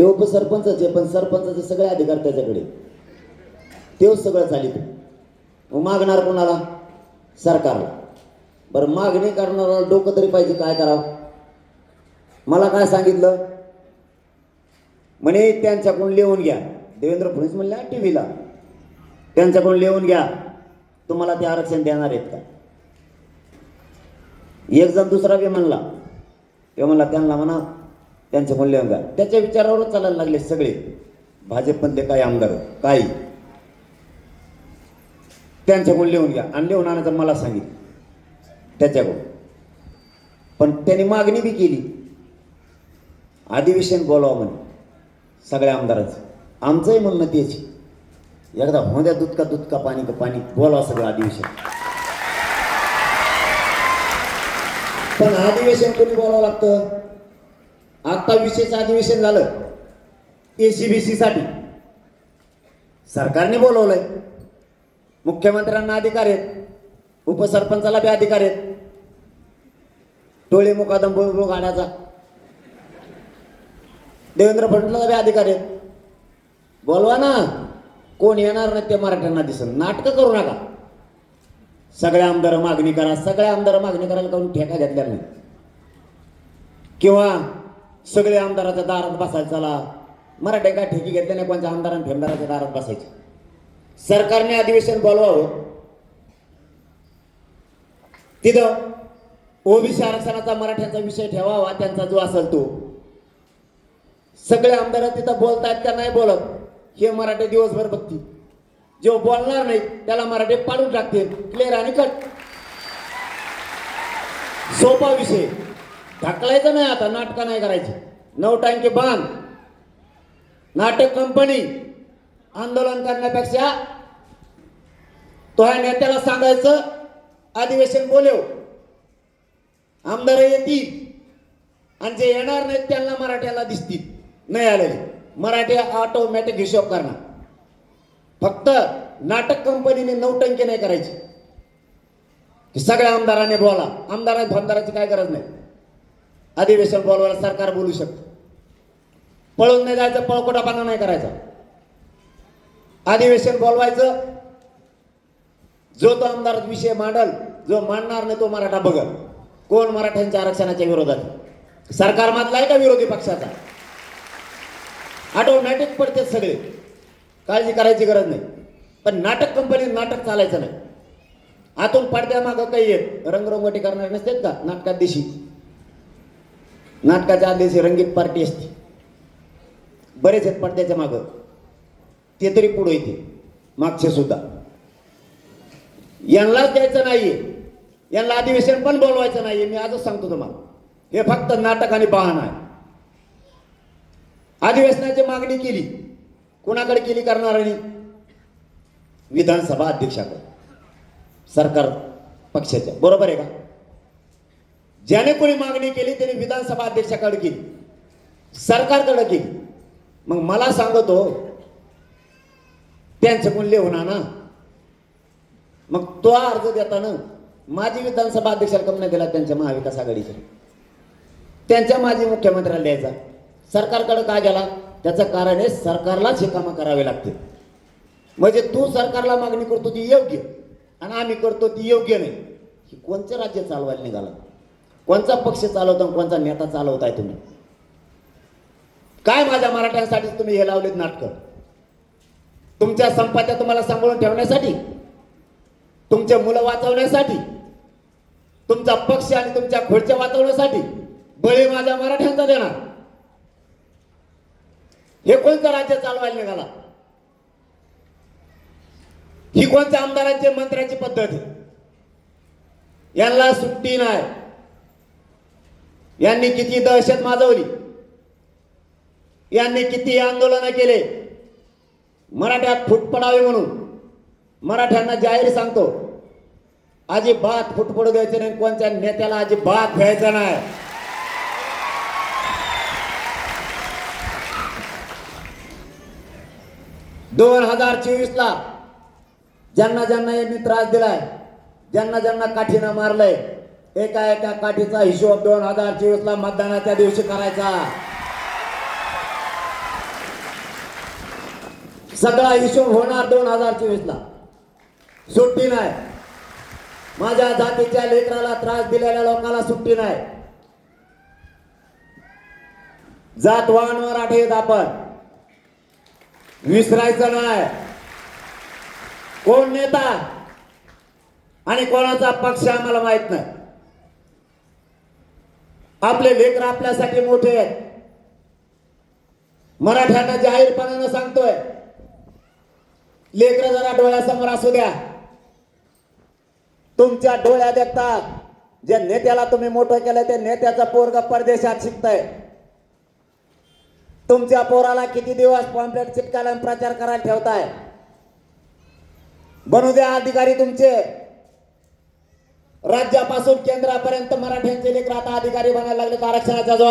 ते उपसरपंचच आहे पण सरपंचाचे सगळे अधिकार त्याच्याकडे. तेच सगळं चालित मागणार कोणाला? सरकारला. बरं मागणी करणारा डोकं तरी पाहिजे काय करावं? मला काय सांगितलं? म्हणे त्यांच्याकडून लिहून घ्या. देवेंद्र फडणवीस म्हणल्या टी व्हीला त्यांच्याकडून लिहून घ्या. तुम्हाला ते आरक्षण देणार आहेत का? एक जण दुसरा बी म्हणला. ते म्हणला त्यांना म्हणा त्यांच्याकडून लिहून घ्या त्याच्या विचारावरच चालायला लागले सगळे. भाजपमधले काही आमदार? काही. त्यांच्याकडून लिहून घ्या. आणि लिहून आणायचं मला सांगितलं. त्याच्याकडून. पण त्यांनी मागणी बी केली. अधिवेशन बोलावं म्हणे सगळ्या आमदारांचं. आमचंही म्हणणं तेच एकदा होद्या दुधका दूध का दूध का पाणी का पाणी बोलावं सगळं अधिवेशन पण अधिवेशन कोणी बोलावं लागतं? आता विशेष अधिवेशन झालं. ए सी बी सी साठी. सरकारने बोलवलंय. मुख्यमंत्र्यांना अधिकार आहेत. उपसरपंचाला बी अधिकार आहेत. टोळे मुकादम बोलबो गाण्याचा देवेंद्र फडणवीसला बी अधिकार आहेत. बोलवा ना. कोण येणार नाही ते मराठ्यांना दिसन. नाटकं करू नका. सगळ्या आमदार मागणी करा. सगळ्या आमदार मागणी करायला करून ठेका घेतल्या नाही. किंवा सगळे आमदाराच्या दारात बसायला चला. मराठे काय ठेकी घेतल्या नाही कोणत्या आमदारांनी फेमदाराच्या दारात बसायचे? सरकारने अधिवेशन बोलवावं. तिथं ओबीसी आरक्षणाचा मराठ्यांचा विषय ठेवावा त्यांचा जो असेल तो. सगळे आमदार तिथं बोलतायत का नाही बोलत? हे मराठे दिवसभर बघतील. जो बोलणार नाही त्याला मराठे पाडून टाकतील. क्लिअर आणि कट सोपा विषय. ढकलायचं नाही आता नाटकं नाही करायची. नऊ टाइम बांध. नाटक कंपनी आंदोलन करण्यापेक्षा तो ह्या नेत्याला सांगायचं अधिवेशन बोलव. आमदार येतील आणि जे येणार नाहीत त्यांना मराठ्याला दिसतील. नाही आलेले. मराठी ऑटोमॅटिक हिशोब करणार. फक्त नाटक कंपनीने नौटंकी नाही करायची. की सगळ्या आमदाराने बोला. आमदारा भामदाराची काय गरज नाही. अधिवेशन बोलवायला सरकार बोलू शकतं. पळून नाही जायचं पळकोटापणा नाही करायचा. अधिवेशन बोलवायचं. जो तो आमदार विषय मांडल जो मांडणार नाही तो मराठा बघल. कोण मराठ्यांच्या आरक्षणाच्या विरोधात? सरकार मातला आहे का विरोधी पक्षाचा? ऑटोमॅटिक पडते सगळे. काळजी करायची गरज नाही. पण नाटक कंपनी नाटक चालायचं नाही. आतून पडद्यामागं काही येत. रंगरंगोटी करणारे नसतात का? नाटकात दिशी. नाटकाच्या आत दिवशी रंगीत पार्टी असते. बरेच आहेत पडद्याच्या मागं. ते तरी पुढे येते मागचे सुद्धा. यांनाच द्यायचं नाहीये. यांना अधिवेशन पण बोलवायचं नाहीये. मी आजच सांगतो तुम्हाला. हे फक्त नाटक आणि बहाणा आहे. अधिवेशनाची मागणी केली. कोणाकडे केली करणाऱ्यांनी? विधानसभा अध्यक्षाकडे. सरकार पक्षाच्या. बरोबर आहे का? ज्याने कोणी मागणी केली त्याने विधानसभा अध्यक्षाकडे केली. सरकारकडे केली. मग मला सांगतो त्यांचं कोण लिहून आणा. मग तो अर्ज देताना माजी विधानसभा अध्यक्षाला कम नाही दिला त्यांच्या महाविकास आघाडीच्या त्यांच्या माजी मुख्यमंत्र्याला द्यायचा सरकारकडे का गेला? त्याचं कारण आहे सरकारलाच हे कामं करावे लागतील. म्हणजे तू सरकारला मागणी करतो ती योग्य. आणि आम्ही करतो ती योग्य नाही. ही कोणचं राज्य चालवायला निघालं? कोणचा पक्ष चालवता कोणचा नेता चालवताय तुम्ही? काय माझ्या मराठ्यांसाठी तुम्ही हे लावलेत नाटकं? तुमच्या संपात्या तुम्हाला सांभाळून ठेवण्यासाठी? तुमचे मुलं वाचवण्यासाठी? तुमचा पक्ष आणि तुमच्या खोडच्या वाचवण्यासाठी बळी माझ्या मराठ्यांचा देणार. हे कोणतं राज्य चालवायला निघाला? ही कोणत्या आमदारांची मंत्र्यांची पद्धत आहे? यांना सुट्टी नाही. यांनी किती दहशत माजवली? यांनी किती आंदोलन केले? मराठ्यात फूट पडावे म्हणून. मराठ्यांना जाहीर सांगतो अजिबात फूट पडू द्यायचं नाही कोणत्या नेत्याला अजिबात घ्यायचं नाही. दोन हजार चोवीस ला ज्यांना ज्यांना यांनी त्रास दिलाय ज्यांना ज्यांना काठीनं मारलंय एका एका काठीचा हिशोब दोन हजार चोवीस ला मतदानाच्या दिवशी करायचा. सगळा हिशोब होणार दोन हजार चोवीस ला सुट्टी नाही. माझ्या जातीच्या लेकराला त्रास दिलेल्या लोकांना सुट्टी नाही. जात वाहनवर आठवत आपण. विसरायचं नाही. कोण नेता? आणि कोणाचा पक्ष आम्हाला माहीत नाही. आपले लेकर आपल्यासाठी मोठे आहेत. मराठ्यांना जाहीरपणानं सांगतोय लेकर जरा डोळ्यासमोर असू द्या. तुमच्या डोळ्या देखतात. जे नेत्याला तुम्ही मोठं केलं ते नेत्याचा पोरग परदेशात शिकतय. तुमच्या पोराला किती दिवस पॉम्पलेट चिटकायला आणि प्रचार करायला ठेवताय? बनू द्या अधिकारी तुमचे. राज्यापासून केंद्रापर्यंत मराठ्यांचे लेकर आता अधिकारी बनायला लागले आरक्षणाच्या जोरात